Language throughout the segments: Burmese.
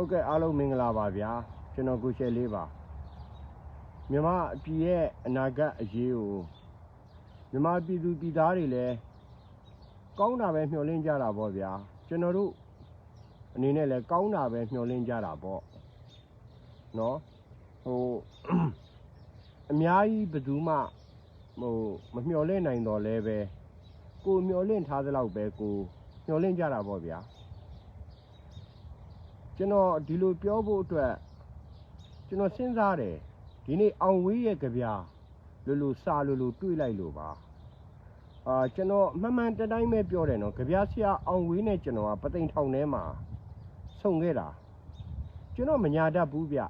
ဟုတ်ကဲ့အားလုံးမင်္ဂလာပါဗျာကျွန်တော်ကိုရှယ်လေးပါမြန်မာအပြည်ရဲ့အနာဂတ်အရေးကိုမြန်မာပြည်သူပြည်သားတွေလည်းကောင်းတာပဲမျှော်လင့်ကြတာပေါ့ဗျာကျွန်တော်တို့အနေနဲ့လည်းကောင်းတာပဲမျှော်လင့်ကြတာပေါ့နော်ဟိုအများကြီးဘယ်သူမှဟိုမမျှော်လင့်နိုင်တော့လဲပဲကိုမျှော်လင့်ထားသလောက်ပဲကိုမျှော်လင့်ကြတာပေါ့ဗျာ ကျွန်တော်ဒီလိုပြောဖို့အတွက်ကျွန်တော်စဉ်းစားတယ်ဒီနေ့အောင်ဝေးရဲ့ကြပြလိုလိုစာလိုလိုတွေးလိုက်လို့ပါအာကျွန်တော်မှန်မှန်တတိုင်းပဲပြောတယ်နော်ကြပြဆရာအောင်ဝေးနဲ့ကျွန်တော်ကပသိမ်ထောင်ထဲမှာဆုံခဲ့တာကျွန်တော်မညာတတ်ဘူးဗျ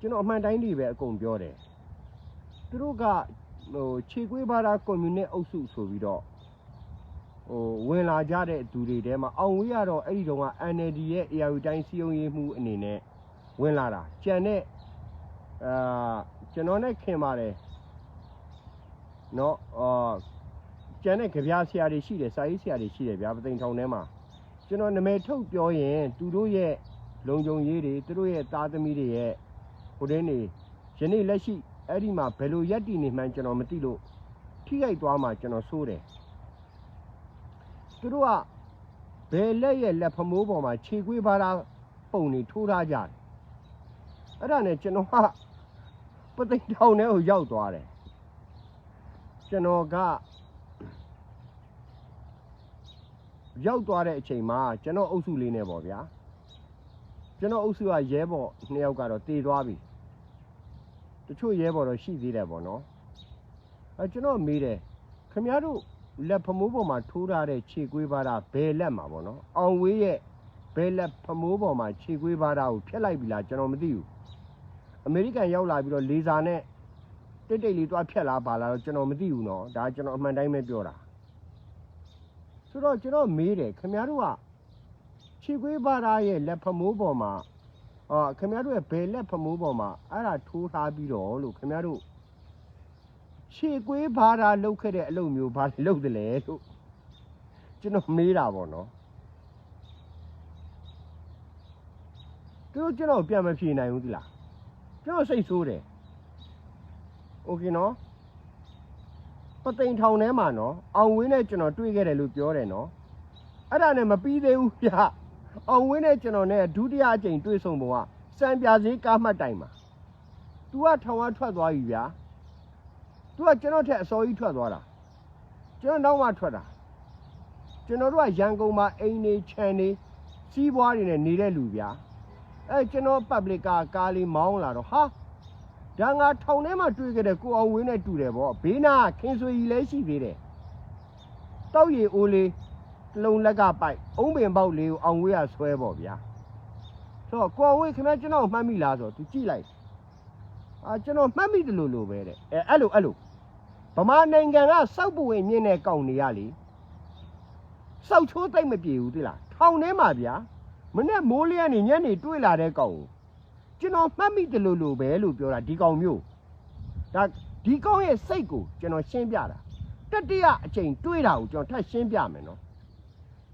ကျွန်တော်အမှန်တိုင်းတွေပဲအကုန်ပြောတယ်သူတို့ကဟိုခြေကွေးဘာသာကွန်မြူနစ်အုပ်စုဆိုပြီးတော့ ဟိုဝင်လာကြတဲ့သူတွေထဲမှာအောင်ဝေးရတော့အဲ့ဒီတုန်းက NLD ရဲ့ AR တိုင်းစီယုံရေးမှုအနေနဲ့ဝင်လာတာကြံတဲ့အာကျွန်တော်နဲ့ခင်ပါတယ်เนาะအာကြံတဲ့ကြပြားဆရာတွေရှိတယ်စာရေးဆရာတွေရှိတယ်ဗျာပသိမ်ထောင်ထဲမှာကျွန်တော်နာမည်ထုတ်ပြောရင်သူတို့ရဲ့လုံခြုံရေးတွေသူတို့ရဲ့သားသမီးတွေရဲ့ဟိုတင်းနေယနေ့လက်ရှိအဲ့ဒီမှာဘယ်လိုရက်တည်နေမှန်းကျွန်တော်မသိလို့ထိခိုက်သွားမှကျွန်တော်စိုးတယ် သူတို့ကဘယ်လက်ရဲ့လက်ဖမိုးပေါ်မှာခြေကွေးပါတာပုံနေထိုးထားကြတယ်အဲ့ဒါနဲ့ကျွန်တော်ကပသိမ်ထောင်ထဲကိုရောက်သွားတယ်ကျွန်တော်ကရောက်သွားတဲ့အချိန်မှာကျွန်တော်အုပ်စုလေးနဲ့ပေါ့ဗျာကျွန်တော်အုပ်စုကရဲဘော်နှစ်ယောက်ကတော့တေသွားပြီတချို့ရဲဘော်တော့ရှိသေးတယ်ပေါ့နော်အဲကျွန်တော်မေးတယ်ခင်ဗျားတို့ လက်ဖမိုးပေါ်မှာထိုးထားတဲ့ခြေကွေးပါတာဘယ်လက်မှာပေါ့နော်အောင်ဝေးရဲ့ဘယ်လက်ဖမိုးပေါ်မှာခြေကွေးပါတာကိုဖျက်လိုက်ပြီလားကျွန်တော်မသိဘူးအမေရိကန်ရောက်လာပြီးတော့လေဆာနဲ့တိတ်တိတ်လေးသွားဖျက်လာပါလားတော့ကျွန်တော်မသိဘူးနော်ဒါကျွန်တော်အမှန်တိုင်းပဲပြောတာဆိုတော့ကျွန်တော်မေးတယ်ခင်ဗျားတို့ကခြေကွေးပါတာရဲ့လက်ဖမိုးပေါ်မှာအာခင်ဗျားတို့ရဲ့ဘယ်လက်ဖမိုးပေါ်မှာအဲ့ဒါထိုးထားပြီးတော့လို့ခင်ဗျားတို့ ခြေကွေးဘာသာလုတ်ခဲ့တဲ့အလုပ်မျိုးဘာလုတ်တယ်လဲလို့ကျွန်တော်မေးတာပေါ့နော်သူတို့ကျွန်တော်ပြန်မဖြေနိုင်ဘူးသီလားကျွန်တော်စိတ်ဆိုးတယ်โอเคနော်ပသိမ်ထောင်ထဲမှာနော်အောင်ဝင်းနဲ့ကျွန်တော်တွေ့ခဲ့တယ်လို့ပြောတယ်နော်အဲ့ဒါနဲ့မပြီးသေးဘူးဗျအောင်ဝင်းနဲ့ကျွန်တော်နဲ့ဒုတိယအကြိမ်တွေ့ဆုံပုံကစံပြစည်းကားမှတ်တိုင်မှာ तू ကထောင်ကထွက်သွားပြီဗျာ သူကကျွန်တော်ထက်အစောကြီးထွက်သွားတာကျွန်တော်နောက်မှထွက်တာကျွန်တော်တို့ကရန်ကုန်မှာအိမ်နေခြံနေစီးပွားတွေနဲ့နေတဲ့လူဗျာအဲကျွန်တော် public ကားကားလေးမောင်းလာတော့ဟာဒါငါထောင်ထဲမှာတွေ့ခဲ့တဲ့ကိုအောင်ဝင်းနဲ့တူတယ်ဗောဘေးနာကခင်ဆွေကြီးလည်းရှိသေးတယ်တောက်ရီအိုးလေးတစ်လုံးလက်ကပိုက်အုံးပင်ပေါက်လေးကိုအောင်ဝေးရဆွဲပေါ့ဗျာဆိုတော့ကိုအောင်ဝေးခင်ဗျားကျွန်တော်မှတ်မိလားဆိုတော့ तू ကြည့်လိုက် အာကျွန်တော်မှတ်မိတယ်လို့လို့ပဲတဲ့အဲအဲ့လိုအဲ့လိုဗမာနိုင်ငံကစောက်ပွေမြင့်တဲ့ကောင်တွေရလေစောက်ချိုးသိမ့်မပြေဘူးသိလားထောင်ထဲမှာဗျာမနဲ့မိုးလျက်နေညနေတွေ့လာတဲ့ကောင်ကိုကျွန်တော်မှတ်မိတယ်လို့လို့ပဲလို့ပြောတာဒီကောင်မျိုးဒါဒီကောင်ရဲ့စိတ်ကိုကျွန်တော်ရှင်းပြတာတတိယအချိန်တွေ့တာကိုကျွန်တော်ထပ်ရှင်းပြမယ်နော်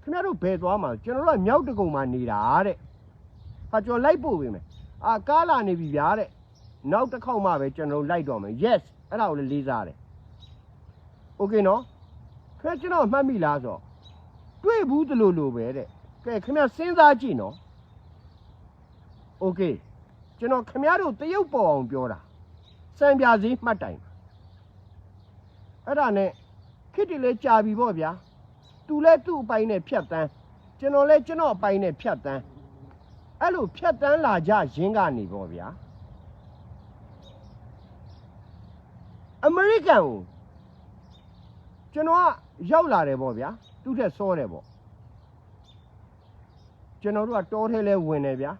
ခင်ဗျားတို့ဘယ်သွားမှာကျွန်တော်တို့ကမြောက်တကုံမှာနေတာတဲ့ဟာကျွန်တော်လိုက်ပို့ပေးမယ်အာကားလာနေပြီဗျာတဲ့ နောက်တစ်ခေါက်မှပဲကျွန်တော်လိုက်တော့မယ် yes အဲ့ဒါကိုလည်းလေးစားတယ် okay နော်ခင်ဗျကျွန်တော်မှတ်မိလားဆိုတွေ့ဘူးတလို့လို့ပဲတဲ့ကဲခင်ဗျစဉ်းစားကြည့်နော် okay ကျွန်တော်ခင်ဗျားတို့တရုတ်ပေါ်အောင်ပြောတာစံပြစည်းမှတ်တိုင်အဲ့ဒါနဲ့ခစ်တယ်လဲကြာပြီပေါ့ဗျာသူလဲသူ့အပိုင်းနဲ့ဖြတ်တန်းကျွန်တော်လဲကျွန်တော်အပိုင်းနဲ့ဖြတ်တန်းအဲ့လိုဖြတ်တန်းလာကြရင်းကနေပေါ့ဗျာ အမေရိကန်ကိုကျွန်တော်ကရောက်လာတယ်ပေါ့ဗျာသူ့ထက်စောတယ်ပေါ့ကျွန်တော်တို့ကတောထဲလဲဝင်တယ်ဗျာ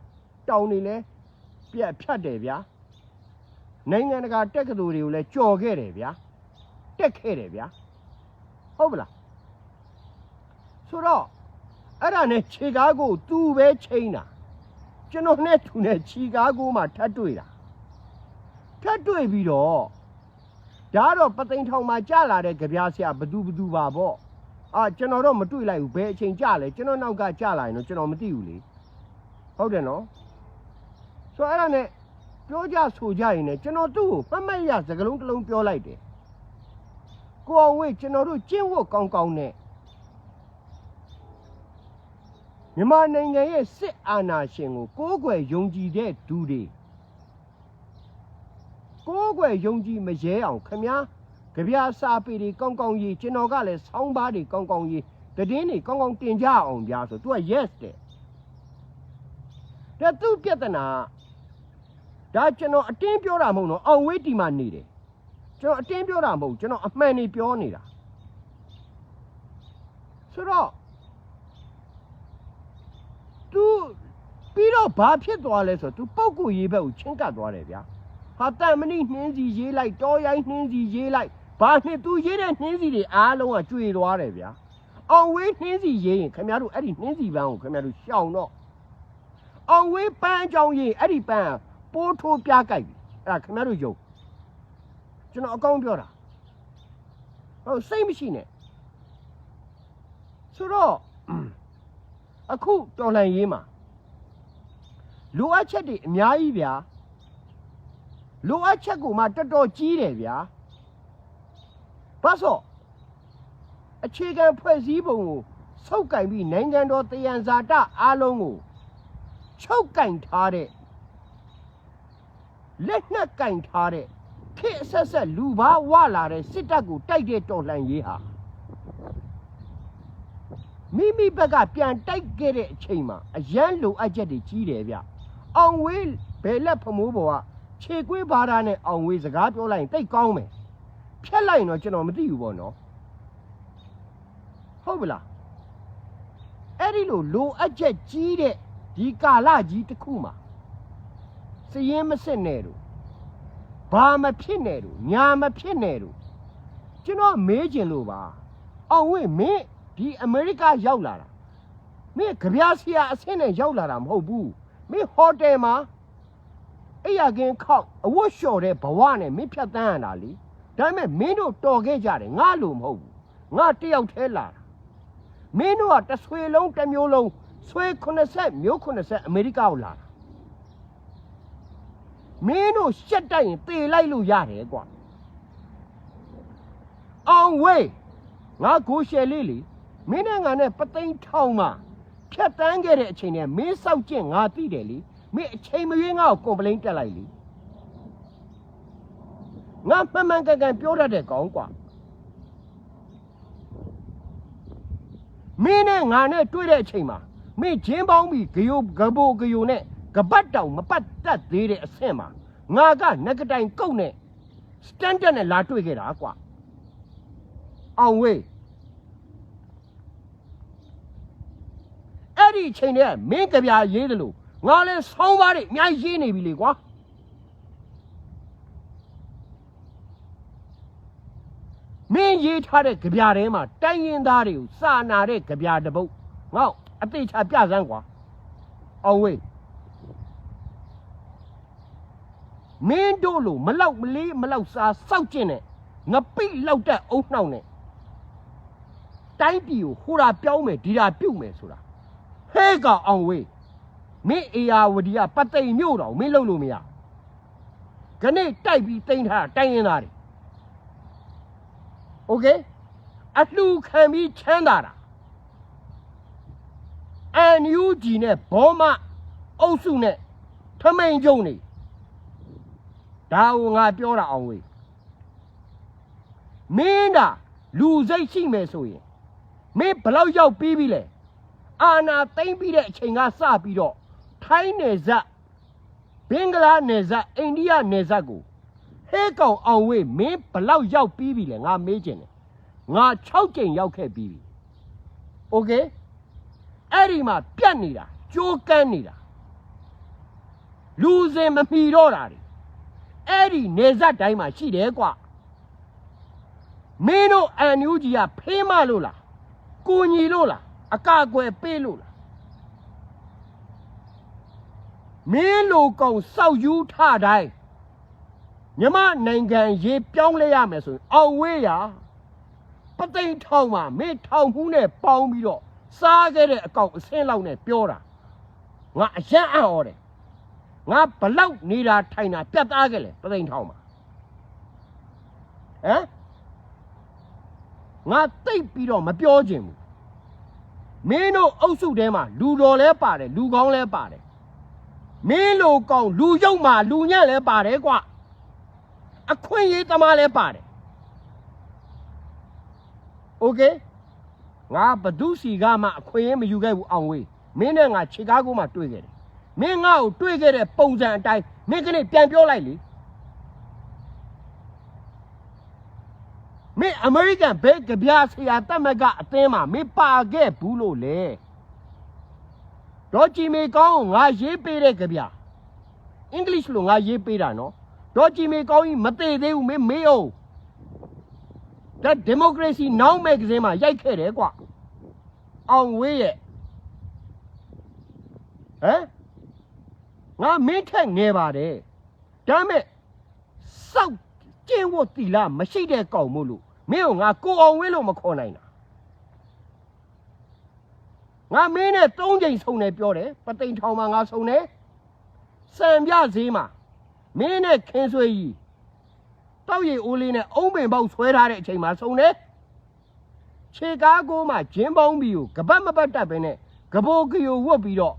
တောင်တွေလဲပြက်ဖြတ်တယ်ဗျာနိုင်ငံတကာတက်ကတော်တွေကိုလဲကြော်ခဲ့တယ်ဗျာတက်ခဲ့တယ်ဗျာဟုတ်ပလားဆိုတော့အဲ့ဒါနဲ့ခြေကားကိုသူ့ပဲချိန်တာကျွန်တော်နဲ့သူနဲ့ခြေကားကိုမှထပ်တွေ့တာထပ်တွေ့ပြီးတော့ ဒါကတော့ပသိမ်ထောင်မှာကြာလာတဲ့ကြပြားဆရာဘသူဘသူပါပေါ့အာကျွန်တော်တော့မတွေ့လိုက်ဘူးဘယ်အချိန်ကြာလဲကျွန်တော်နောက်ကကြာလာရင်တော့ကျွန်တော်မသိဘူးလေဟုတ်တယ်နော်ဆိုတော့အဲ့ဒါနဲ့ပြောကြဆိုကြရင်လည်းကျွန်တော်သူ့ကိုမှတ်မှတ်ရစကလုံးတစ်လုံးပြောလိုက်တယ်ကိုအောင်ဝေးကျွန်တော်တို့ကျင့်ဝတ်ကောင်းကောင်းနဲ့မြန်မာနိုင်ငံရဲ့စစ်အာဏာရှင်ကိုကိုးကွယ်ယုံကြည်တဲ့ဒူတွေ ကိုးကွယ်ယုံကြည်မရဲအောင်ခမည်းကြပြာစာပေတွေကောင်းကောင်းရေးကျွန်တော်ကလည်းဆောင်းပါးတွေကောင်းကောင်းရေးသတင်းတွေကောင်းကောင်းတင်ကြအောင်ဗျာဆို तू က yes တဲ့ဒါသူ့ပြဿနာဒါကျွန်တော်အတင်းပြောတာမဟုတ်တော့အောင်ဝေးတီမှာနေတယ်ကျွန်တော်အတင်းပြောတာမဟုတ်ကျွန်တော်အမှန်နေပြောနေတာဆိုတော့ तू ပြီးတော့ဘာဖြစ်သွားလဲဆိုတော့ तू ပုတ်ကူရေးဘက်ကိုချင်းကပ်သွားတယ်ဗျာ ဟာတန်မဏိနှင်းစီရေးလိုက်တော်ရိုင်းနှင်းစီရေးလိုက်ဘာနှစ် तू ရေးတဲ့နှင်းစီတွေအားလုံးကကျွေသွားတယ်ဗျာအောင်ဝေးနှင်းစီရေးရင်ခင်ဗျားတို့အဲ့ဒီနှင်းစီပန်းကိုခင်ဗျားတို့ရှောင်တော့အောင်ဝေးပန်းအကြောင်းရေးအဲ့ဒီပန်းကပိုးထိုးပြားကြိုက်ပြီအဲ့ဒါခင်ဗျားတို့ယုံကျွန်တော်အကောင်းပြောတာဟုတ်စိတ်မရှိနဲ့ဆိုတော့အခုတော်လှန်ရေးမှာလိုအပ်ချက်တွေအများကြီးဗျာ လိုအပ်ချက်ကိုမှတော်တော်ကြီးတယ်ဗျာဘာလို့အခြေခံဖွဲ့စည်းပုံကိုစုပ်ကင်ပြီးနိုင်ငံတော်တယံဇာတအားလုံးကိုချုပ်ကင်ထားတဲ့လက်နက်ကင်ထားတဲ့ခေတ်အဆက်ဆက်လူဘာဝလာတဲ့စစ်တပ်ကိုတိုက်တဲ့တော်လှန်ရေးဟာမိမိဘက်ကပြန်တိုက်ခဲ့တဲ့အချိန်မှာအရန်လိုအပ်ချက်တွေကြီးတယ်ဗျ။အောင်ဝေးဘယ်လက်ဖမိုးပေါ်က ခြေကွေးဘာသာနဲ့အောင်ဝေးစကားပြောလိုက်ရင်တိတ်ကောင်းမယ်။ဖြတ်လိုက်ရင်တော့ကျွန်တော်မသိဘူးပေါ့နော်။ဟုတ်ပလား။အဲ့ဒီလိုလိုအပ်ချက်ကြီးတဲ့ဒီကာလကြီးတစ်ခုမှာစည်ရင်မစစ်နဲ့တို့ဘာမဖြစ်နဲ့တို့ညာမဖြစ်နဲ့တို့ကျွန်တော်မေးချင်လို့ပါ။အောင်ဝေးမင်းဒီအမေရိကရောက်လာတာမင်းကြပြားဆရာအဆင့်နဲ့ရောက်လာတာမဟုတ်ဘူးမင်းဟိုတယ်မှာ အဲ့ရကင်းခောက်အဝတ်လျှော်တဲ့ဘဝနဲ့မင်းဖြတ်တန်းရတာလေဒါပေမဲ့မင်းတို့တော်ခဲ့ကြတယ်ငါလို့မဟုတ်ဘူးငါတယောက်တည်းလာတာမင်းတို့ကတစ်ဆွေလုံးတစ်မျိုးလုံးဆွေ80မျိုး80အမေရိကကိုလာတာမင်းတို့ရှက်တိုက်ရင်သေလိုက်လို့ရတယ်ကွာအောင်ဝေးငါကိုရှယ်လေးလေမင်းနဲ့ငါနဲ့ပသိန်းထောင်မှာဖြတ်တန်းခဲ့တဲ့အချိန်နဲ့မင်းစောက်ကျင့်ငါသိတယ်လေ မင်းအချိန်မရွေးငါ့ကိုကွန်ပလိန်တက်လိုက်လေငါမှန်မှန်ကန်ကန်ပြောတတ်တဲ့ကောင်းကွာမင်းနဲ့ငါနဲ့တွေ့တဲ့အချိန်မှာမင်းချင်းပေါင်းပြီးဂယိုဂဘိုဂယိုနဲ့ကပတ်တောင်မပတ်တတ်သေးတဲ့အဆင့်မှာငါကငကတိုင်ကုတ်နဲ့စတန်ဒတ်နဲ့လာတွေ့ခဲ့တာကွာအောင်ဝေးအဲ့ဒီအချိန်တည်းကမင်းကြပြရေးတယ်လို့ ငါလဲဆောင်းပါးတွေအများကြီးရေးနေပြီလေကွာမင်းရေးထားတဲ့ကြပြာထဲမှာတိုင်းရင်သားတွေကိုစာနာတဲ့ကြပြာတစ်ပုတ်ငေါ့အသေးချာပြစမ်းကွာအောင်ဝေးမင်းတို့လိုမလောက်မလေးမလောက်စားစောက်ကျင်နဲ့ငပိလောက်တဲ့အုံနှောက်နဲ့တိုင်းပြည်ကိုဟိုတာပြောင်းမယ်ဒီတာပြုတ်မယ်ဆိုတာဟဲ့ကောင်အောင်ဝေး မင်းအေယာဝတီကပသိမ်မြို့တော်မင်းလုံလို့မရခနေ့တိုက်ပြီးတိမ့်ထားတာတိုင်းရင်သားတွေโอเคအလှခံပြီးချမ်းသာတာအန်ယူဂျီနဲ့ဘောမအုပ်စုနဲ့ထမိန်ကျုံနေဒါကိုငါပြောတာအောင်ဝေးမင်းကလူစိတ်ရှိမယ်ဆိုရင်မင်းဘယ်လောက်ရောက်ပြီးပြီလဲ အာနာသိမ့်ပြီးတဲ့အချိန်ကစပြီးတော့ ထိုင်းနယ်ဇက်ဘင်္ဂလားနယ်ဇက်အိန္ဒိယနယ်ဇက်ကိုဟဲကောင်အောင်ဝေးမင်းဘလောက်ရောက်ပြီးပြီလဲငါမေးချင်တယ်ငါ6ကြိမ်ရောက်ခဲ့ပြီးပြီโอเคအဲ့ဒီမှာပြတ်နေတာကြိုးကန်းနေတာလူစင်မမီတော့တာတွေအဲ့ဒီနယ်ဇက်တိုင်းမှာရှိတယ်ကွာမင်းတို့အန်ယူဂျီကဖေးမလို့လားကိုညီလို့လား အကာအကွယ်ပေးလို့လား း မင်းလိုကောင်စောက်ယူထတိုင်းမြမနိုင်ငံရေးပြောင်းလဲရမယ်ဆိုရင်အောင်ဝေးရပသိမ်ထောင်မှာမင်းထောင်မှုနဲ့ပေါင်းပြီးတော့စားခဲ့တဲ့အကောင်အဆင်းလောက်နဲ့ပြောတာငါအရန်အံ့ဩတယ်ငါဘလောက်နေတာထိုင်တာပြတ်သားခဲ့လေပသိမ်ထောင်မှာဟမ်ငါတိတ်ပြီးတော့မပြောချင်ဘူးမင်းတို့အုပ်စုထဲမှာလူတော်လဲပါတယ်လူကောင်းလဲပါတယ် မင်းလိုကောင်းလူရုပ်မှာလူညံ့လဲပါတယ်ကွာအခွင့်အရေးသမားလဲပါတယ်โอเคငါဘဒုစီကမှအခွင့်အရေးမယူခဲ့ဘူးအောင်ဝေးမင်းနဲ့ငါခြေကားကိုမှတွေ့ခဲ့တယ်မင်းငါ့ကိုတွေ့ခဲ့တဲ့ပုံစံအတိုင်းမင်းကနေ့ပြန်ပြောလိုက်လေမင်းအမေရိကန်ဘဲကဗျာဆရာတက်မကအသင်းမှာမင်းပါခဲ့ဘူးလို့လေ ဒေါ်ကြည်မေကောင်းကိုငါရေးပေးတဲ့ကဗျာအင်္ဂလိပ်လိုငါရေးပေးတာနော်ဒေါ်ကြည်မေကောင်းကြီးမသေးသေးဘူးမင်းမေးအောင် The Democracy Now magazine မှာရိုက်ခဲ့တယ်ကွာအောင်ဝေးရဲ့ဟမ်ငါမင်းထက်ငယ်ပါတယ်ဒါမဲ့စောက်ကျင်းဝတ်တီလာမရှိတဲ့ကောင်မို့လို့မင်းကိုငါကိုအောင်ဝေးလို့မခေါ်နိုင်တာ ငါမင်းနဲ့၃ချိန်ဆုံတယ်ပြောတယ်ပသိမ်ထောင်မှာငါဆုံတယ်စံပြဈေးမှာမင်းနဲ့ခင်းဆွေးကြီးတောက်ရည်အိုးလေးနဲ့အုံးပင်ပေါက်ဆွဲထားတဲ့အချိန်မှာစုံတယ်ခြေကားကိုမှဂျင်းပေါင်းပြီးကိုကပတ်မပတ်တက်ပဲနဲ့ကဘိုကီယိုဝတ်ပြီးတော့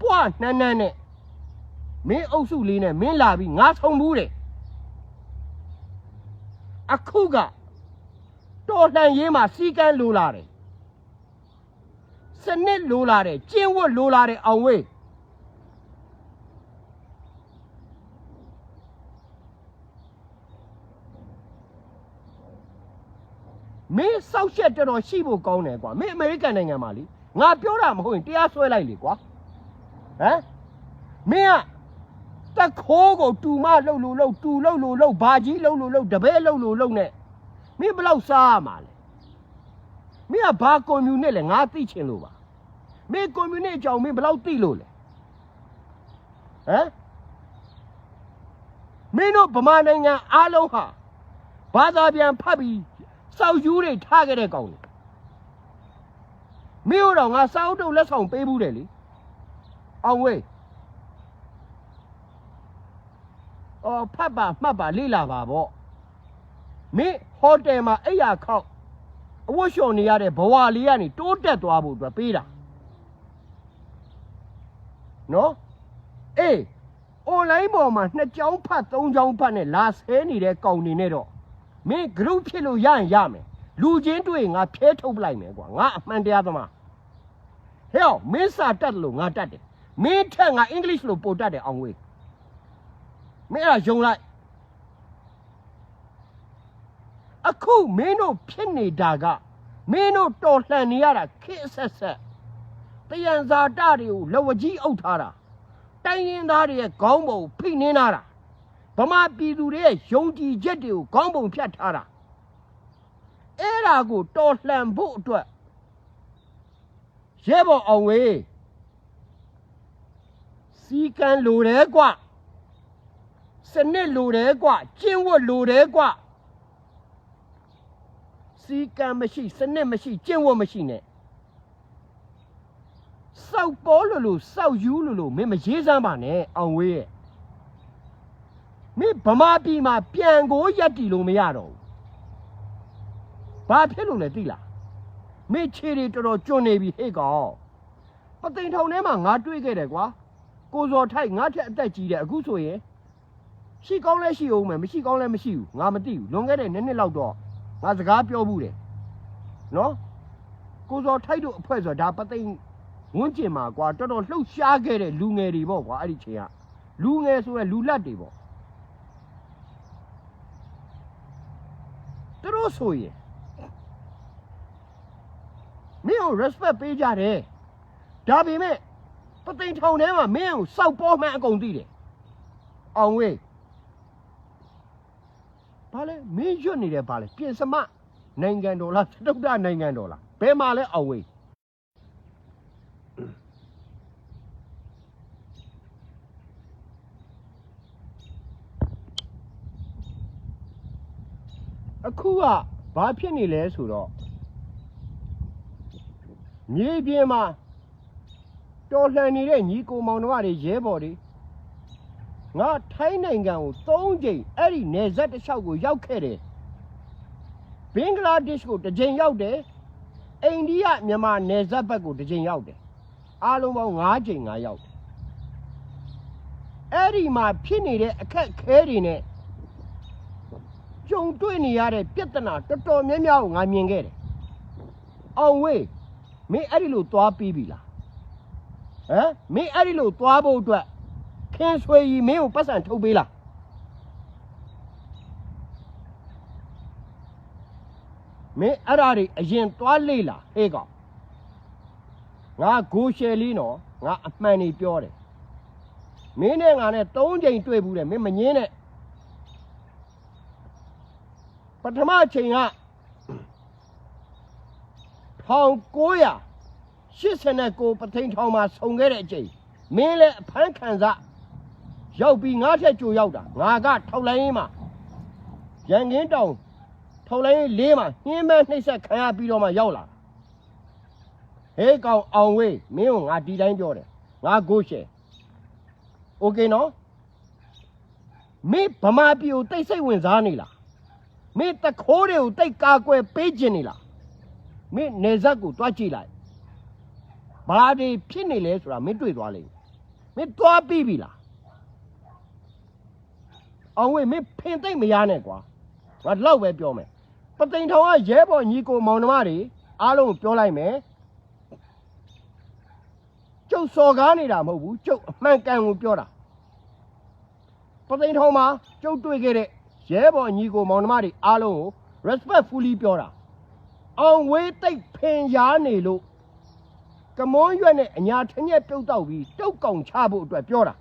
ပွားနှမ်းနှမ်းနဲ့မင်းအုပ်စုလေးနဲ့မင်းလာပြီးငါဆုံဘူးတယ်အခုကတော်လှန်ရေးမှာစီကန်းလိုလာတယ် စနစ်လိုလာတယ်ကျင်းဝတ်လိုလာတယ်အောင်ဝေးမင်းစောက်ချက်တော်တော်ရှိဖို့ကောင်းတယ်ကွာမင်းအမေရိကန်နိုင်ငံမှာလीငါပြောတာမဟုတ်ရင်တရားစွဲလိုက်လေကွာဟမ်မင်းကတက်ခိုးကိုတူမလှုပ်လို့လှုပ်တူလှုပ်လို့လှုပ်ဘာကြီးလှုပ်လို့လှုပ်တပည့်လှုပ်လို့လှုပ်နဲ့မင်းဘယ်လောက်စားရမှာလဲ မင်းကဘာကွန်မြူနစ်လဲငါသိချင်လို့ပါမင်းကွန်မြူနစ်အကြောင်းမင်းဘယ်လောက်သိလို့လဲဟမ်မင်းတို့ဗမာနိုင်ငံအားလုံးဟာဘာသာပြန်ဖတ်ပြီးစောက်ယူတွေထားခဲ့တဲ့ကောင်လေမင်းတို့တော့ငါစောက်တုပ်လက်ဆောင်ပေးဘူးတယ်လေအောင်ဝေးအော်ဖတ်ပါမှတ်ပါလေ့လာပါဗောမင်းဟိုတယ်မှာအိယာခောက် အဝတ်လျှော်နေရတဲ့ဘဝလေးကနေတိုးတက်သွားဖို့အတွက်ပေးတာနော်အေး online ပေါ်မှာနှစ်ကြောင်းဖတ်သုံးကြောင်းဖတ်နဲ့လာဆဲနေတဲ့ကောင်နေနဲ့တော့မင်း group ဖြစ်လို့ရရင်ရမယ်လူချင်းတွေ့ငါဖဲထုတ်ပလိုက်မယ်ကွာငါအမှန်တရားသမားဟဲ့မင်းစာတတ်လို့ငါတတ်တယ်မင်းထက်ငါအင်္ဂလိပ်လို့ပို့တတ်တယ်အောင်ဝေးမင်းအဲ့ဒါယုံလိုက် အခုမင်းတို့ဖြစ်နေတာကမင်းတို့တော်လှန်နေရတာခေတ်ဆက်ဆက်တယံဇာတတွေကိုလဝကြီးအုပ်ထားတာတိုင်းရင်းသားတွေရဲ့ခေါင်းပုံဖိနှင်းထားတာဗမာပြည်သူတွေရဲ့ယုံကြည်ချက်တွေကိုခေါင်းပုံဖြတ်ထားတာအဲ့ဒါကိုတော်လှန်ဖို့အတွက်ရဲဘော်အောင်ဝေးစီကံလိုတယ်ကွစနစ်လိုတယ်ကွကျင့်ဝတ်လိုတယ်ကွ စီကံမရှိစနစ်မရှိကျင့်ဝတ်မရှိနဲ့စောက်ပေါ်လို့လို့စောက်ယူလို့လို့မင်းမရေးစမ်းပါနဲ့အောင်ဝေးရဲ့မင်းဗမာပြည်မှာပြန်ကိုရက်တီလို့မရတော့ဘူး။ဘာဖြစ်လို့လဲသိလား။မင်းခြေတွေတော်တော်ကျွန်းနေပြီဟဲ့ကောင်။ပသိမ်ထောင်ထဲမှာငါတွေ့ခဲ့တယ်ကွာ။ကိုဇော်ထိုက်ငါထက်အသက်ကြီးတယ်အခုဆိုရင်ရှိကောင်းလဲရှိအောင်မယ်မရှိကောင်းလဲမရှိဘူးငါမသိဘူးလွန်ခဲ့တဲ့နှစ်နှစ်လောက်တော့ ငါစကားပြောဘူးတယ်။နော်။ကိုဇော်ထိုက်တို့အဖွဲ့ဆိုတာဒါပသိမ်ဝန်းကျင်မှာကွာတော်တော်လှုပ်ရှားခဲ့တဲ့လူငယ်တွေပေါ့ကွာအဲ့ဒီချိန်ကလူငယ်ဆိုရယ်လူလက်တွေပေါ့သူတို့ဆိုရင်မင်းကို respect ပေးကြတယ်ဒါပေမဲ့ပသိမ်ထောင်ထဲမှာမင်းကိုစောက်ပေါ်မှန်းအကုန်သိတယ်အောင်ဝေး ဘာလဲမင်းရွတ်နေတယ်ဘာလဲပြင်စမနိုင်ငံတော်လားသတုဒ္ဒနိုင်ငံတော်လားဘယ်မှာလဲအောင်ဝေးအခုကဘာဖြစ်နေလဲဆိုတော့မြေပြင်မှာတတော်လှန်နေတဲ့ညီကိုမောင်နှမတွေရဲဘော်တွေ ငါထိုင်းနိုင်ငံကို၃ချိန်အဲ့ဒီနယ်စပ်တစ်လျှောက်ကိုရောက်ခဲ့တယ်ဘင်္ဂလားဒေ့ရှ်ကိုတစ်ချိန်ရောက်တယ်အိန္ဒိယမြန်မာနယ်စပ်ဘက်ကိုတစ်ချိန်ရောက်တယ်အားလုံးပေါင်း၅ချိန်ငါရောက်တယ်အဲ့ဒီမှာဖြစ်နေတဲ့အခက်အခဲတွေနဲ့ကြုံတွေ့နေရတဲ့ပြဿနာတော်တော်များများကိုငါမြင်ခဲ့တယ်အောင်ဝေးမင်းအဲ့ဒီလိုသွားပြီးပြီလားဟမ်မင်းအဲ့ဒီလိုသွားဖို့အတွက် ခင်ဆွေကြီးမင်းကိုပတ်စံထုတ်ပေးလားမင်းအဲ့ဒါတွေအရင်သွားလေ့လာဟေးကောင်ငါဂိုရှယ်လေးနော်ငါအမှန်နေပြောတယ်မင်းနဲ့ငါနဲ့၃ချိန်တွေ့ဘူးတယ်မင်းမငင်းနဲ့ပထမချိန်က1900 89ပသိန်းထောင်မှာဆုံခဲ့တဲ့အချိန်မင်းလည်းအဖမ်းခံစား ရောက်ပြီးငါးထက်ကြိုရောက်တာငါကထောက်လိုင်းရင်းမှာရန်ကင်းတောင်ထောက်လိုင်းရင်းလေးမှာညှင်းမဲနှိမ့်ဆက်ခံရပြီးတော့မှရောက်လာဟေးကောင်အောင်ဝေးမင်းကိုငါဒီတိုင်းပြောတယ်ငါကိုရှယ်โอเคနော်မင်းဗမာပြည်ကိုတိတ်ဆိတ်ဝင်စားနေလားမင်းတခိုးတွေကိုတိတ်ကာကွယ်ပေးခြင်းနေလားမင်းနေဇက်ကိုတွားကြည့်လိုက် ဘာတွေဖြစ်နေလဲဆိုတာမင်းတွေ့သွားလိမ့်မယ်မင်းသွားပြီးပြီလား အောင်ဝေးမင်းဖင်သိမ့်မရနဲ့ကွာငါလောက်ပဲပြောမယ်ပသိမ်ထောင်ကရဲဘော်ညီကိုမောင်နှမတွေအားလုံးပြောလိုက်မယ်ကျုပ်စော်ကားနေတာမဟုတ်ဘူးကျုပ်အမှန်ကန်ကိုပြောတာပသိမ်ထောင်မှာကျုပ်တွေ့ခဲ့တဲ့ရဲဘော်ညီကိုမောင်နှမတွေအားလုံးကို respectfully ပြောတာအောင်ဝေးတိတ်ဖင်ရှားနေလို့ကမွန်းရွက်နဲ့အညာထညက်ပြုတ်တော့ပြီးတုတ်ကောင်ချဖို့အတွက်ပြောတာ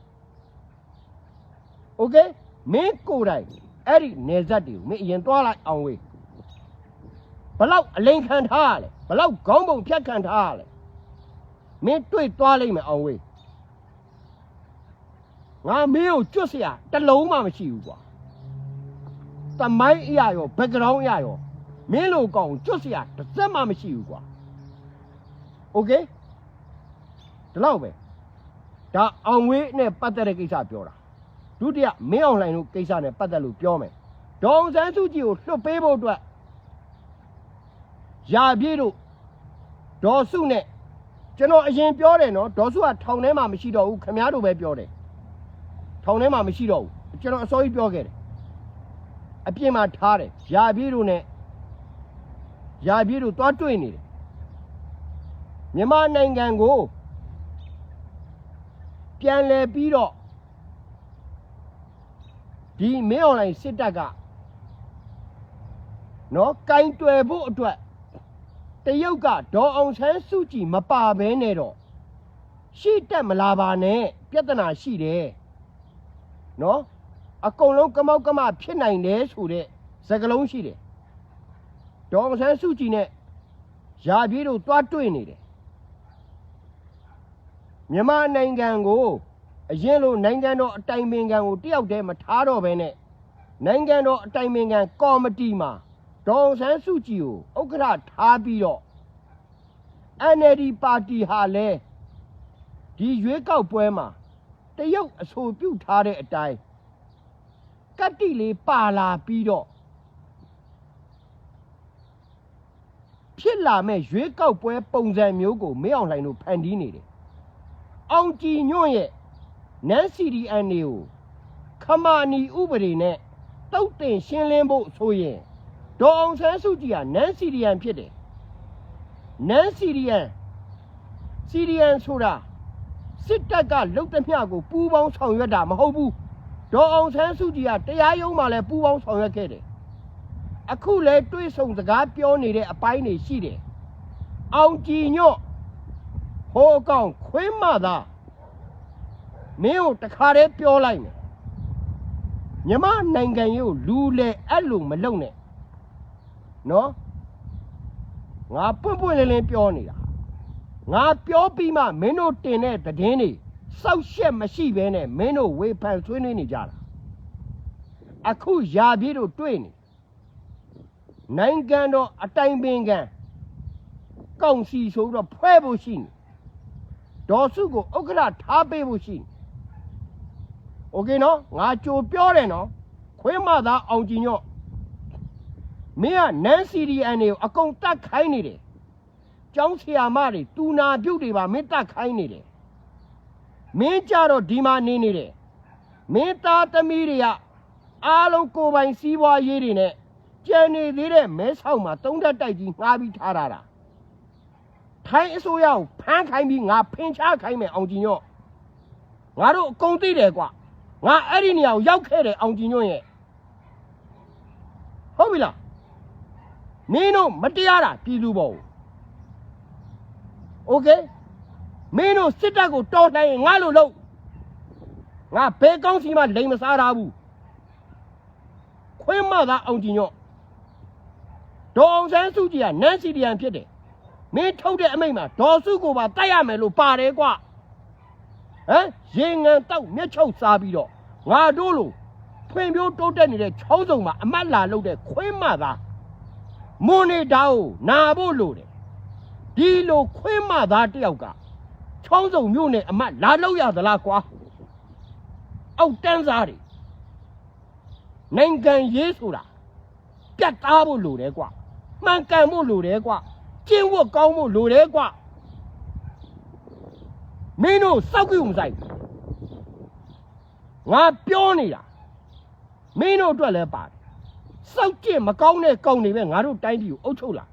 okay မင်းကိုယ်တိုင်အဲ့ဒီနေဇက်တွေကိုမင်းအရင်သွားလိုက်အောင်ဝေးဘလောက်အလိန်ခံထားရလဲဘလောက်ခေါင်းပုံဖြတ်ခံထားရလဲမင်းတွေ့သွားလိမ့်မယ်အောင်ဝေးငါမင်းကိုကျွတ်เสียတစ်လုံးမှမရှိဘူးကွာတမိုင်းအရာရော background အရာရောမင်းလိုကောင်ကျွတ်เสียတစ်စက်မှမရှိဘူးကွာโอเค ဒီလောက်ပဲဒါအောင်ဝေးနဲ့ပတ်သက်တဲ့ကိစ္စပြောတာ ဒုတိယမင်းအောင်လှိုင်တို့ကိစ္စနဲ့ပတ်သက်လို့ပြောမယ်ဒေါအောင်ဆန်းစုကြည်ကိုလွှတ်ပေးဖို့အတွက်ရာပြည့်တို့ဒေါ်စုနဲ့ကျွန်တော်အရင်ပြောတယ်နော်ဒေါ်စုကထောင်ထဲမှာမရှိတော့ဘူးခမားတို့ပဲပြောတယ်ထောင်ထဲမှာမရှိတော့ဘူးကျွန်တော်အစောကြီးပြောခဲ့တယ်အပြင်မှာထားတယ်ရာပြည့်တို့နဲ့ရာပြည့်တို့တွားတွေ့နေတယ်မြန်မာနိုင်ငံကိုပြန်လဲပြီးတော့ ဒီမင်းအွန်လိုင်းစစ်တပ်ကနော်ကင်တွယ်ဖို့အတွက်တရုတ်ကဒေါ်အောင်ဆန်းစုကြည်မပါဘဲနဲ့တော့ရှိတက်မလာပါနဲ့ပြဿနာရှိတယ်နော်အကုန်လုံးကမောက်ကမဖြစ်နိုင်တယ်ဆိုတဲ့စကားလုံးရှိတယ်ဒေါ်အောင်ဆန်းစုကြည်နဲ့ယာပြေးတို့တွားတွေ့နေတယ်မြန်မာနိုင်ငံကို အရင်လိုနိုင်ငံတော်အတိုင်ပင်ခံကိုတယောက်တည်းမထားတော့ဘဲနဲ့နိုင်ငံတော်အတိုင်ပင်ခံကော်မတီမှာဒေါအောင်ဆန်းစုကြည်ကိုဥက္ကဋ္ဌထားပြီးတော့ NLD ပါတီဟာလဲဒီရွေးကောက်ပွဲမှာတရုတ်အဆိုပြုထားတဲ့အတိုင်းကတ္တိလေးပါလာပြီးတော့ဖြစ်လာမဲ့ရွေးကောက်ပွဲပုံစံမျိုးကိုမင်းအောင်လှိုင်တို့ဖန်တီးနေတယ်အောင်ကြည်ညွန့်ရဲ့ နန်းစီဒီအန်တွေကိုခမာနီဥပဒေနဲ့တုတ်တင်ရှင်းလင်းဖို့ဆိုရင်ဒေါ်အောင်ဆန်းစုကြည်ကနန်းစီဒီအန်ဖြစ်တယ်နန်းစီဒီအန်စီဒီအန်ဆိုတာစစ်တပ်ကလုတ်တမျှကိုပူးပေါင်းဆောင်ရွက်တာမဟုတ်ဘူးဒေါ်အောင်ဆန်းစုကြည်ကတရားရုံးမှာလည်းပူးပေါင်းဆောင်ရွက်ခဲ့တယ်အခုလည်းတွေးဆုံစကားပြောနေတဲ့အပိုင်းတွေရှိတယ်အောင်ကြည်ညွန့်ဟိုအကောင်ခွင်းမသာ မင်းကိုတခါတည်းပြောလိုက်မယ်မြမနိုင်ငံရေးကိုလူလေအဲ့လိုမလုပ်နဲ့နော်ငါပွင့်ပွင့်လင်းလင်းပြောနေတာငါပြောပြီးမှမင်းတို့တင်တဲ့သတင်းတွေစောက်ရှက်မရှိဘဲနဲ့မင်းတို့ဝေဖန်ဆွေးနွေးနေကြတာအခုယာပြေးတို့တွေ့နေနိုင်ငံတော်အတိုင်ပင်ခံကောင်စီဆိုပြီးတော့ဖွဲ့ဖို့ရှိနေဒေါ်စုကိုဥက္ကဋ္ဌထားပေးဖို့ရှိတယ် โอเคနော်ငါကြိုပြောတယ်နော်ခွေးမသားအောင်ကြည်ညော့မင်းကနန်းစီဒီအန်တွေကိုအကုန်တတ်ခိုင်းနေတယ်ကျောင်းဆရာမတွေတူနာပြုတ်တွေပါမင်းတတ်ခိုင်းနေတယ်မင်းကြတော့ဒီမှာနေနေတယ်မင်းသားသမီးတွေကအားလုံးကိုယ်ပိုင်စည်းပွားရေးတွေနဲ့ကျန်နေသေးတဲ့မဲဆောက်မှာတုံးတက်တိုက်ကြီးငှားပြီးထားတာတာထိုင်းအစိုးရကိုဖမ်းခိုင်းပြီးငါဖင်ချခိုင်းမယ်အောင်ကြည်ညော့ငါတို့အကုန်သိတယ်ကွာ ငါအဲ့ဒီနေရာကိုရောက်ခဲ့တယ်အောင်ကြည်ညွန့်ရဲ့ဟုတ်ပြီလားမင်းတို့မတရားတာပြည်သူပေါ့โอเคမင်းတို့စစ်တပ်ကိုတော်လှန်ရင်ငါလိုလုပ်ငါဘယ်ကောင်းစီမှလိမ်မစားတာဘူးခွင်းမသာအောင်ကြည်ညွန့်ဒေါ်အောင်ဆန်းစုကြည်ကနန်းစီဒီယန်ဖြစ်တယ်မင်းထုတ်တဲ့အမိန့်မှာဒေါ်စုကိုပါတိုက်ရမယ်လို့ပါတယ်ကွာ ဟမ်ရေငန်တောက်မျက်ချုပ်စားပြီးတော့ငါတို့လိုဖွံ့ဖြိုးတိုးတက်နေတဲ့ချောင်းစုံမှာအမတ်လာလုပ်တဲ့ခွင်းမသားမွန်နေတာကိုနာဖို့လိုတယ်ဒီလိုခွင်းမသားတယောက်ကချောင်းစုံမြို့နယ်အမတ်လာလုပ်ရသလားကွာအောက်တန်းစားတွေနိုင်ငံရေးဆိုတာပြတ်သားဖို့လိုတယ်ကွာမှန်ကန်ဖို့လိုတယ်ကွာကျင့်ဝတ်ကောင်းဖို့လိုတယ်ကွာ မင်းတို့စောက်ကြည့်မဆိုင်ဘူးငါပြောနေတာမင်းတို့အတွက်လည်းပါတယ်စောက်ကျင့်မကောင်းတဲ့ကောင်တွေပဲငါတို့တိုင်းပြည်ကိုအုပ်ချုပ်လာ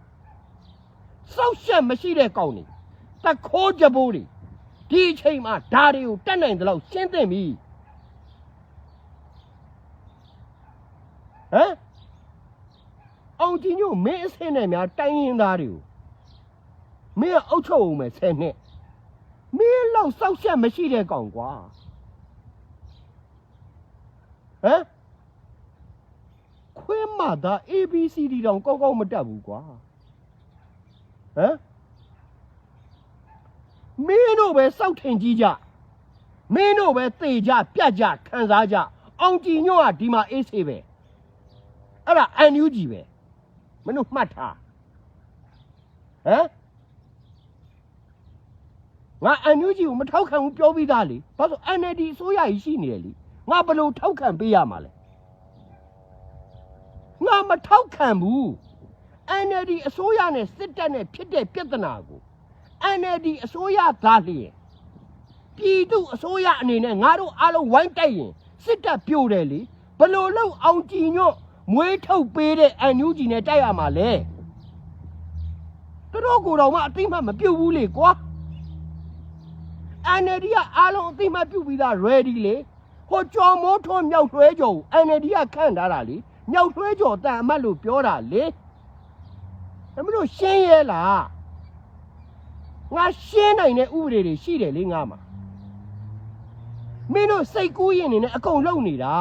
စောက်ရှက်မရှိတဲ့ကောင်တွေတခိုးကြပိုးတွေဒီအချိန်မှာဓာတွေကိုတတ်နိုင်တယ်လို့ရှင်းသင့်ပြီဟမ်အောင်ကြီးညို့မင်းအစင်းနဲ့များတိုင်းရင်းသားတွေကိုမင်းကအုပ်ချုပ်အောင်မယ်ဆယ်နှစ် မင်းလောက်စောက်ရှက်မရှိတဲ့ကောင်ကွာဟမ်ခွေးမသာ ABCD တောင်ကောက်ကောက်မတက်ဘူးကွာဟမ်မင်းတို့ပဲစောက်ထင်ကြီးကြမင်းတို့ပဲသေကြပြတ်ကြခံစားကြအောင်ကြည်ညွန့်ကဒီမှာအေးဆေးပဲအဲ့ဒါ NUG ပဲမင်းတို့မှတ်ထားဟမ် ငါ NUG ကိုမထောက်ခံဘူးပြောပြီးသားလေဘာလို့ NLD အစိုးရကြီးရှိနေတယ်လေငါဘယ်လို့ထောက်ခံပေးရမှာလဲငါမထောက်ခံဘူး NLD အစိုးရနဲ့စစ်တပ်နဲ့ဖြစ်တဲ့ပြဿနာကို NLD အစိုးရသားလျင်ပြည်သူအစိုးရအနေနဲ့ငါတို့အားလုံးဝိုင်းတိုက်ရင်စစ်တပ်ပြိုတယ်လေဘယ်လို့လောက်အောင်ကြည်ညွတ်မွေးထုတ်ပေးတဲ့ NUG နဲ့တိုက်ရမှာလဲသူတို့ကိုယ်တော်မှအသိမှမပြုတ်ဘူးလေကွာ NLD ကအားလုံးအသိမှပြုတ်ပြီးသား ready လေဟိုကြော်မိုးထွန်းမြောက်ထွဲကြော်ကို NLD ကခန့်ထားတာလေမြောက်ထွဲကြော်တန်အမတ်လို့ပြောတာလေဒါမလို့ရှင်းရဲလားငါရှင်းနိုင်တဲ့ဥပဒေတွေရှိတယ်လေငါမှာမင်းတို့စိတ်ကူးရင်နေနဲ့အကုန်လုံနေတာ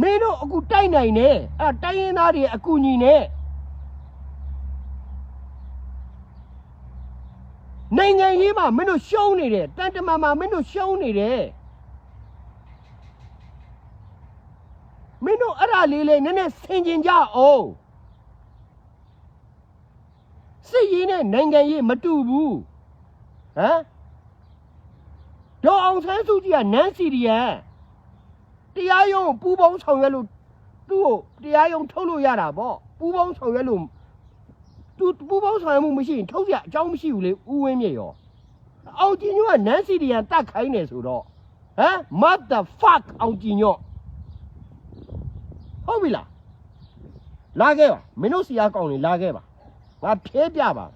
မင်းတို့အခုတိုက်နိုင်နေအဲတိုင်းရင်းသားတွေအကူညီနဲ့ နိုင်ငံရေးမှာမင်းတို့ရှုံးနေတယ်တန်တမာမှာမင်းတို့ရှုံးနေတယ်မင်းတို့အဲ့ဒါလေးလေးနည်းနည်းဆင်ကျင်ကြအောင်စစ်ရေးနဲ့နိုင်ငံရေးမတူဘူးဟမ်ဒေါ်အောင်ဆန်းစုကြည်ကနန်းစီရီယန်တရားရုံးကိုပူပေါင်းဆောင်ရွက်လို့သူ့ကိုတရားရုံးထုတ်လို့ရတာပေါ့ပူပေါင်းဆောင်ရွက်လို့ သူပူပေါင်းဆောင်ရွက်မှုမရှိရင်ထုတ်ရအကြောင်းမရှိဘူးလေဦးဝင်းမြေရောအောင်ကြည်ညွန့်ကနန်းစီရီယန်တတ်ခိုင်းနေဆိုတော့ဟမ် mother fuck အောင်ကြည်ညွန့်ဟုတ်ပြီလားလာခဲ့ပါမင်းတို့စီယာကောင်းနေလာခဲ့ပါငါဖြဲပြပါ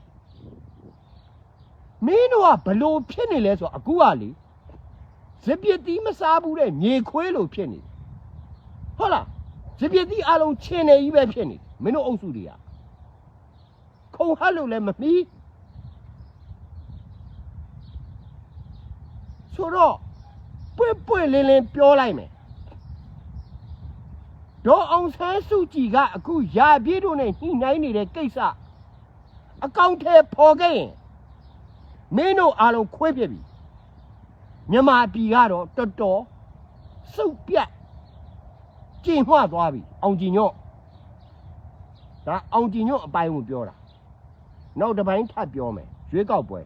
မင်းတို့ကဘလို့ဖြစ်နေလဲဆိုတော့အခုကလေစပစ်တီးမစားဘူးတဲ့မြေခွေးလို့ဖြစ်နေတယ်ဟုတ်လားစပစ်တီးအလုံးချင်းနေကြီးပဲဖြစ်နေတယ်မင်းတို့အုပ်စုတွေက ခုံဟတ်လို့လည်းမမီးဆိုတော့ပွင့်ပွင့်လင်းလင်းပြောလိုက်မယ်ဒေါ်အောင်ဆန်းစုကြည်ကအခုရာပြည့်တို့နဲ့ညှိနှိုင်းနေတဲ့ကိစ္စအကောင့်ထဲပေါ်ခဲ့ရင်မင်းတို့အားလုံးခွဲပြစ်ပြီမြန်မာပြည်ကတော့တော်တော်စုပ်ပြတ်ကျင်မှွသွားပြီအောင်ကြည်ညော့ဒါအောင်ကြည်ညော့အပိုင်းကိုပြောတာ နောက်တစ်ပိုင်းထပ်ပြောမယ်ရွေးကောက်ပွဲ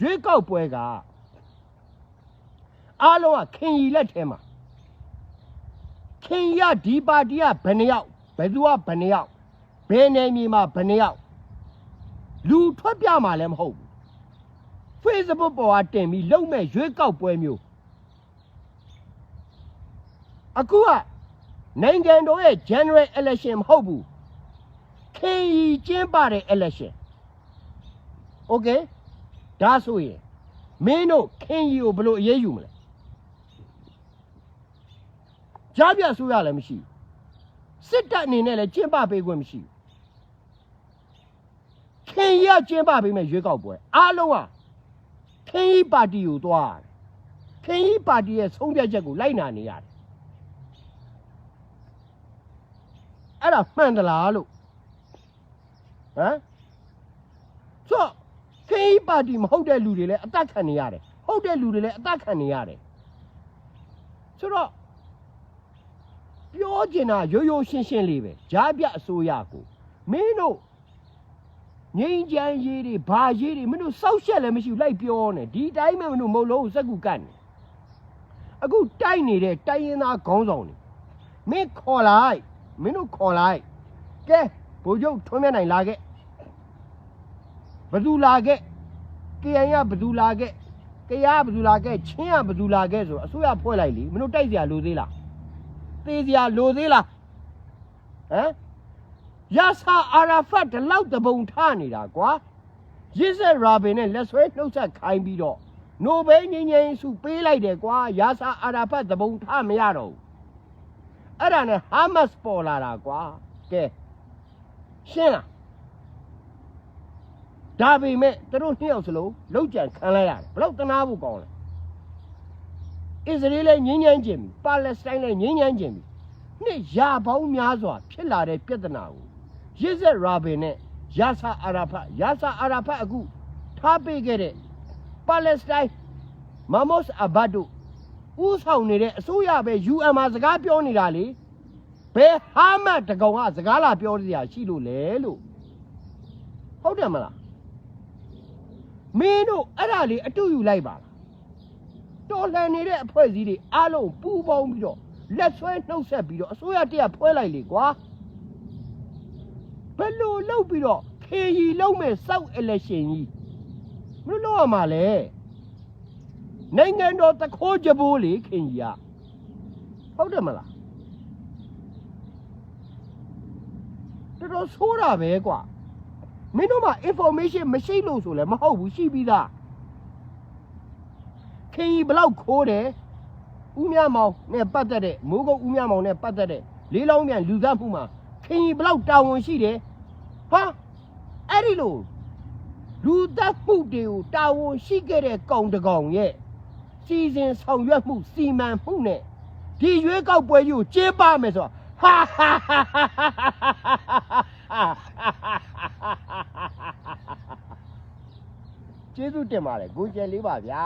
ရွေးကောက်ပွဲကအားလုံးကခင်ရီလက်ထဲမှာခင်ရီကဒီပါတီကဘယ်နှယောက်ဘယ်သူကဘယ်နှယောက်ဘယ်နယ်မြေမှာဘယ်နှယောက်လူထွက်ပြမှာလည်းမဟုတ်ဘူး Facebook ပေါ်ကတင်ပြီးလုံမဲ့ရွေးကောက်ပွဲမျိုးအခုကနိုင်ငံတော်ရဲ့ general election မဟုတ်ဘူးခင်ရီကျင်းပတဲ့ election okay ဒါဆိုရင်မင်းတို့ခင်ရီကိုဘယ်လိုအရေးယူမလဲကြားပြဆိုရလည်းမရှိဘူးစစ်တပ်အနေနဲ့လည်းကျင်းပပေးခွင့်မရှိဘူးခင်ရီကကျင်းပပေးမဲ့ရွေးကောက်ပွဲအားလုံးကခင်းကြီးပါတီကိုသွားရတယ်ခင်းကြီးပါတီရဲ့ဆုံးဖြတ်ချက်ကိုလိုက်နာနေရတယ်အဲ့ဒါမှန်သလားလို့ဟမ်ဆို ခင်းကြီးပါတီမဟုတ်တဲ့လူတွေလည်းအသက်ခံနေရတယ်ဟုတ်တဲ့လူတွေလည်းအသက်ခံနေရတယ်ဆိုတော့ပြောချင်တာရိုးရိုးရှင်းရှင်းလေးပဲဂျားပြအစိုးရကိုမင်းတို့ငိမ့်ချမ်းရေးတွေဘာရေးတွေမင်းတို့စောက်ရှက်လည်းမရှိဘူးလိုက်ပြောနေဒီတိုင်းပဲမင်းတို့မဟုတ်လို့စက်ကူကတ်နေအခုတိုက်နေတဲ့တိုင်းရင်သားခေါင်းဆောင်တွေမင်းခေါ်လိုက်မင်းတို့ခေါ်လိုက်ကဲဘိုလ်ချုပ်ထွန်းမြတ်နိုင်လာခဲ့ဘသူလာခဲ့ ကေအန်ရဘသူလာခဲ့ကရဘသူလာခဲ့ချင်းရဘသူလာခဲ့ဆိုအစိုးရဖွဲ့လိုက်လीမင်းတို့တိုက်စရာလိုသေးလားသေးစရာလိုသေးလားဟမ်ရဆာအာရာဖတ်ဒီလောက်တပုံထားနေတာကွာရစ်ဆက်ရာဘင်နဲ့လက်ဆွဲနှုတ်ဆက်ခိုင်းပြီးတော့နိုဘယ်ငင်းငင်းစုပေးလိုက်တယ်ကွာရဆာအာရာဖတ်တပုံထားမရတော့ဘူးအဲ့ဒါနဲ့ဟာမတ်စ်ပေါ်လာတာကွာကဲရှင်းလား ဒါပေမဲ့သူတို့နှစ်ယောက်စလုံးလောက်ကြံခံလိုက်ရတယ်ဘလောက်တနာဖို့ကောင်းလဲအစ္စရေးလည်းငင်းငင်းကျင်ပြီပါလက်စတိုင်းလည်းငင်းငင်းကျင်ပြီနှစ်ရာပေါင်းများစွာ ဖြစ်လာတဲ့ပြဿနာကိုရစ်ဆက်ရာဘင်နဲ့ယာဆာအာရာဖတ်ယာဆာအာရာဖတ်အခုထားပေးခဲ့တဲ့ပါလက်စတိုင်းမမော့စ်အဘတ်တို့ဥဆောင်နေတဲ့အစိုးရပဲ UN မှာစကားပြောနေတာလေဘယ်ဟာမတ်တကောင်ကစကားလာပြောစရာရှိလို့လဲလို့ဟုတ်တယ်မလား မင်းတို့အဲ့ဒါလေးအတူယူလိုက်ပါလားတော်လှန်နေတဲ့အဖွဲ့အစည်းတွေအားလုံးပူးပေါင်းပြီးတော့လက်ဆွဲနှုတ်ဆက်ပြီးတော့အစိုးရတရက်ဖွဲလိုက်လေကွာဘယ်လိုလုပ်ပြီးတော့ခေရီလုံးမဲ့စောက် election ကြီးမလို့လောက်ရမှာလဲနိုင်ငံတော်တခိုးကြဘိုးလေခင်ကြီးကဟုတ်တယ်မလားတော်တော်ဆိုးတာပဲကွာ မင်းတို့မှာ information မရှိလို့ဆိုလဲမဟုတ်ဘူးရှိပြီးသားခင်ကြီးဘလောက်ခိုးတယ်ဦးမြမောင်နဲ့ပတ်သက်တဲ့မိုးကုတ်ဦးမြမောင်နဲ့ပတ်သက်တဲ့လေးလောင်းမြန်လူသားမှုမှာခင်ကြီးဘလောက်တာဝန်ရှိတယ်ဟာအဲ့ဒီလိုလူသက်မှုတွေကိုတာဝန်ရှိခဲ့တဲ့ကောင်တကောင်ရဲ့စီစဉ်ဆောင်ရွက်မှုစီမံမှုနဲ့ဒီရွေးကောက်ပွဲကြီးကိုကျင်းပမယ်ဆိုတော့ဟာဟာဟာဟာ ကျေးဇူးတင်ပါတယ်ဂုဏ်ကျယ်လေးပါဗျာ